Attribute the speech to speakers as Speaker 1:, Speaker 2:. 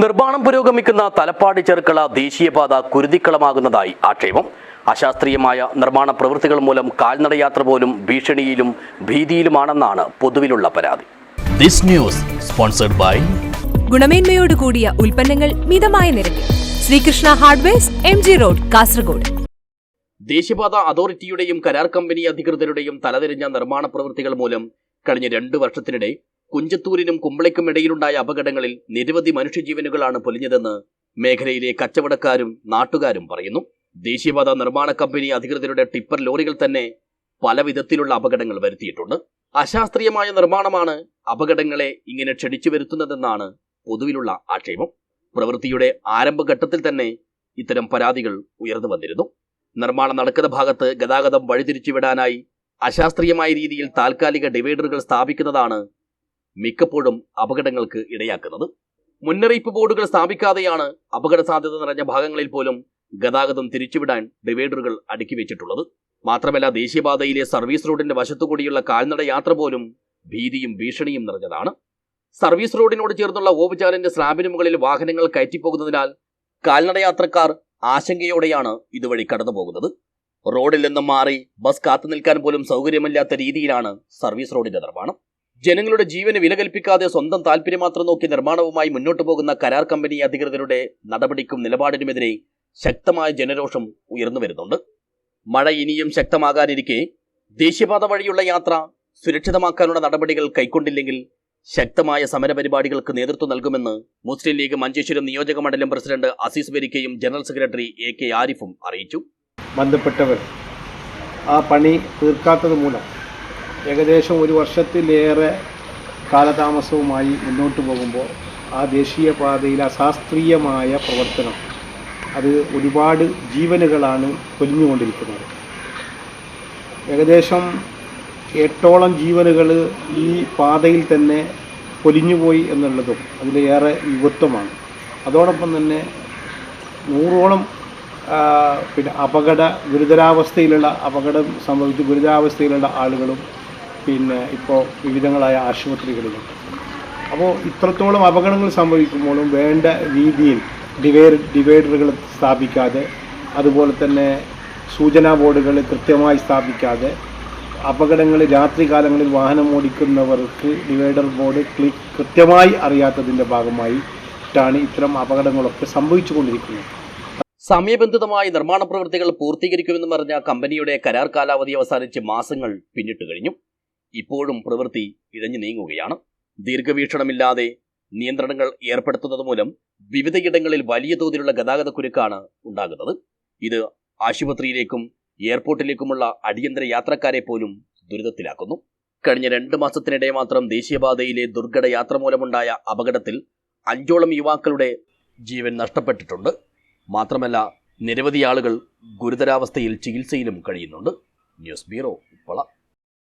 Speaker 1: നിർമ്മാണം പുരോഗമിക്കുന്ന തലപ്പാടി ചെറുക്കള ദേശീയപാത കുരുതിക്കളമാകുന്നതായി ആക്ഷേപം. അശാസ്ത്രീയമായ നിർമ്മാണ പ്രവൃത്തികൾ മൂലം കാൽനടയാത്ര പോലും ഭീഷണിയിലും ഭീതിയിലുമാണെന്നാണ് പൊതുവിലുള്ള പരാതി.
Speaker 2: ദിസ് ന്യൂസ് സ്പോൺസർഡ് ബൈ
Speaker 3: ഗുണമേന്മയോട് കൂടിയ ഉൽപ്പന്നങ്ങൾ മിതമായ നിരക്കിൽ. Sreekrishna hardwares M G road Kasaragod.
Speaker 1: ദേശീയപാത അതോറിറ്റിയുടെയും കരാർ കമ്പനി അധികൃതരുടെയും തലതിരിഞ്ഞ നിർമ്മാണ പ്രവൃത്തികൾ മൂലം കഴിഞ്ഞ രണ്ടു വർഷത്തിനിടെ കുഞ്ചത്തൂരിനും കുമ്പളയ്ക്കും ഇടയിലുണ്ടായ അപകടങ്ങളിൽ നിരവധി മനുഷ്യജീവനുകളാണ് പൊലിഞ്ഞതെന്ന് മേഖലയിലെ കച്ചവടക്കാരും നാട്ടുകാരും പറയുന്നു. ദേശീയപാത നിർമ്മാണ കമ്പനി അധികൃതരുടെ ടിപ്പർ ലോറികൾ തന്നെ പല വിധത്തിലുള്ള അപകടങ്ങൾ വരുത്തിയിട്ടുണ്ട്. അശാസ്ത്രീയമായ നിർമ്മാണമാണ് അപകടങ്ങളെ ഇങ്ങനെ ക്ഷണിച്ചു വരുത്തുന്നതെന്നാണ് പൊതുവിലുള്ള ആക്ഷേപം. പ്രവൃത്തിയുടെ ആരംഭഘട്ടത്തിൽ തന്നെ ഇത്തരം പരാതികൾ ഉയർന്നു വന്നിരുന്നു. നിർമ്മാണം നടക്കുന്ന ഭാഗത്ത് ഗതാഗതം വഴിതിരിച്ചുവിടാനായി അശാസ്ത്രീയമായ രീതിയിൽ താൽക്കാലിക ഡിവൈഡറുകൾ സ്ഥാപിക്കുന്നതാണ് മിക്കപ്പോഴും അപകടങ്ങൾക്ക് ഇടയാക്കുന്നത്. മുന്നറിയിപ്പ് ബോർഡുകൾ സ്ഥാപിക്കാതെയാണ് അപകട സാധ്യത നിറഞ്ഞ ഭാഗങ്ങളിൽ പോലും ഗതാഗതം തിരിച്ചുവിടാൻ ഡിവൈഡറുകൾ അടുക്കി വെച്ചിട്ടുള്ളത്. മാത്രമല്ല ദേശീയപാതയിലെ സർവീസ് റോഡിന്റെ വശത്തുകൂടിയുള്ള കാൽനട യാത്ര പോലും ഭീതിയും ഭീഷണിയും നിറഞ്ഞതാണ്. സർവീസ് റോഡിനോട് ചേർന്നുള്ള ഓവുചാലിന്റെ സ്ലാബിന് മുകളിൽ വാഹനങ്ങൾ കയറ്റിപ്പോകുന്നതിനാൽ കാൽനട യാത്രക്കാർ ആശങ്കയോടെയാണ് ഇതുവഴി കടന്നുപോകുന്നത്. റോഡിൽ നിന്നും മാറി ബസ് കാത്തു നിൽക്കാൻ പോലും സൗകര്യമില്ലാത്ത രീതിയിലാണ് സർവീസ് റോഡിന്റെ നിർമ്മാണം. ജനങ്ങളുടെ ജീവന് വിലകൽപ്പിക്കാതെ സ്വന്തം താല്പര്യം മാത്രം നോക്കി നിർമ്മാണവുമായി മുന്നോട്ടു പോകുന്ന കരാർ കമ്പനി അധികൃതരുടെ നടപടിക്കും നിലപാടിനുമെതിരെ ശക്തമായ ജനരോഷം ഉയർന്നു വരുന്നുണ്ട്. മഴ ഇനിയും ശക്തമാകാനിരിക്കെ ദേശീയപാത വഴിയുള്ള യാത്ര സുരക്ഷിതമാക്കാനുള്ള നടപടികൾ കൈക്കൊണ്ടില്ലെങ്കിൽ ശക്തമായ സമരപരിപാടികൾക്ക് നേതൃത്വം നൽകുമെന്ന് മുസ്ലിം ലീഗ് മഞ്ചേശ്വരം നിയോജക മണ്ഡലം പ്രസിഡന്റ് അസീസ് വെരിക്കയും ജനറൽ സെക്രട്ടറി എ കെ ആരിഫും അറിയിച്ചു.
Speaker 4: ബന്ധപ്പെട്ടവർ ആ പണി തീർക്കാത്തത് മൂലം ഏകദേശം ഒരു വർഷത്തിലേറെ കാലതാമസവുമായി മുന്നോട്ട് പോകുമ്പോൾ ആ ദേശീയപാതയിൽ അശാസ്ത്രീയമായ പ്രവർത്തനം അത് ഒരുപാട് ജീവനുകളാണ് പൊലിഞ്ഞുകൊണ്ടിരിക്കുന്നത്. ഏകദേശം എട്ടോളം ജീവനുകൾ ഈ പാതയിൽ തന്നെ പൊലിഞ്ഞുപോയി എന്നുള്ളതും അതിലേറെ യുവത്വമാണ് അതോടൊപ്പം തന്നെ നൂറോളം പിന്നെ അപകട ഗുരുതരാവസ്ഥയിലുള്ള അപകടം സംഭവിച്ച് ഗുരുതരാവസ്ഥയിലുള്ള ആളുകളും പിന്നെ ഇപ്പോൾ വിവിധങ്ങളായ ആശുപത്രികളിലുണ്ട് അപ്പോൾ ഇത്രത്തോളം അപകടങ്ങൾ സംഭവിക്കുമ്പോഴും വേണ്ട രീതിയിൽ ഡിവൈഡ് ഡിവൈഡറുകൾ സ്ഥാപിക്കാതെ അതുപോലെ തന്നെ സൂചനാ ബോർഡുകൾ കൃത്യമായി സ്ഥാപിക്കാതെ അപകടങ്ങൾ രാത്രികാലങ്ങളിൽ വാഹനം ഓടിക്കുന്നവർക്ക് ഡിവൈഡർ ബോർഡ് ക്ലിക്ക് കൃത്യമായി അറിയാത്തതിന്റെ ഭാഗമായിട്ടാണ് ഇത്തരം അപകടങ്ങളൊക്കെ സംഭവിച്ചുകൊണ്ടിരിക്കുന്നത്.
Speaker 1: സമയബന്ധിതമായി നിർമ്മാണ പ്രവൃത്തികൾ പൂർത്തീകരിക്കുമെന്ന് പറഞ്ഞ കമ്പനിയുടെ കരാർ കാലാവധി അവസാനിച്ച് മാസങ്ങൾ പിന്നിട്ട് കഴിഞ്ഞു. ഇപ്പോഴും പ്രവൃത്തി ഇഴഞ്ഞു നീങ്ങുകയാണ്. ദീർഘവീക്ഷണമില്ലാതെ നിയന്ത്രണങ്ങൾ ഏർപ്പെടുത്തുന്നത് മൂലം വിവിധയിടങ്ങളിൽ വലിയ തോതിലുള്ള ഗതാഗത കുരുക്കാണ് ഉണ്ടാകുന്നത്. ഇത് ആശുപത്രിയിലേക്കും എയർപോർട്ടിലേക്കുമുള്ള അടിയന്തര യാത്രക്കാരെ പോലും ദുരിതത്തിലാക്കുന്നു. കഴിഞ്ഞ രണ്ട് മാസത്തിനിടെ മാത്രം ദേശീയപാതയിലെ ദുർഘട യാത്ര മൂലമുണ്ടായ അപകടത്തിൽ അഞ്ചോളം യുവാക്കളുടെ ജീവൻ നഷ്ടപ്പെട്ടിട്ടുണ്ട്. മാത്രമല്ല നിരവധി ആളുകൾ ഗുരുതരാവസ്ഥയിൽ ചികിത്സയിലും കഴിയുന്നുണ്ട്. News bureau Uppala.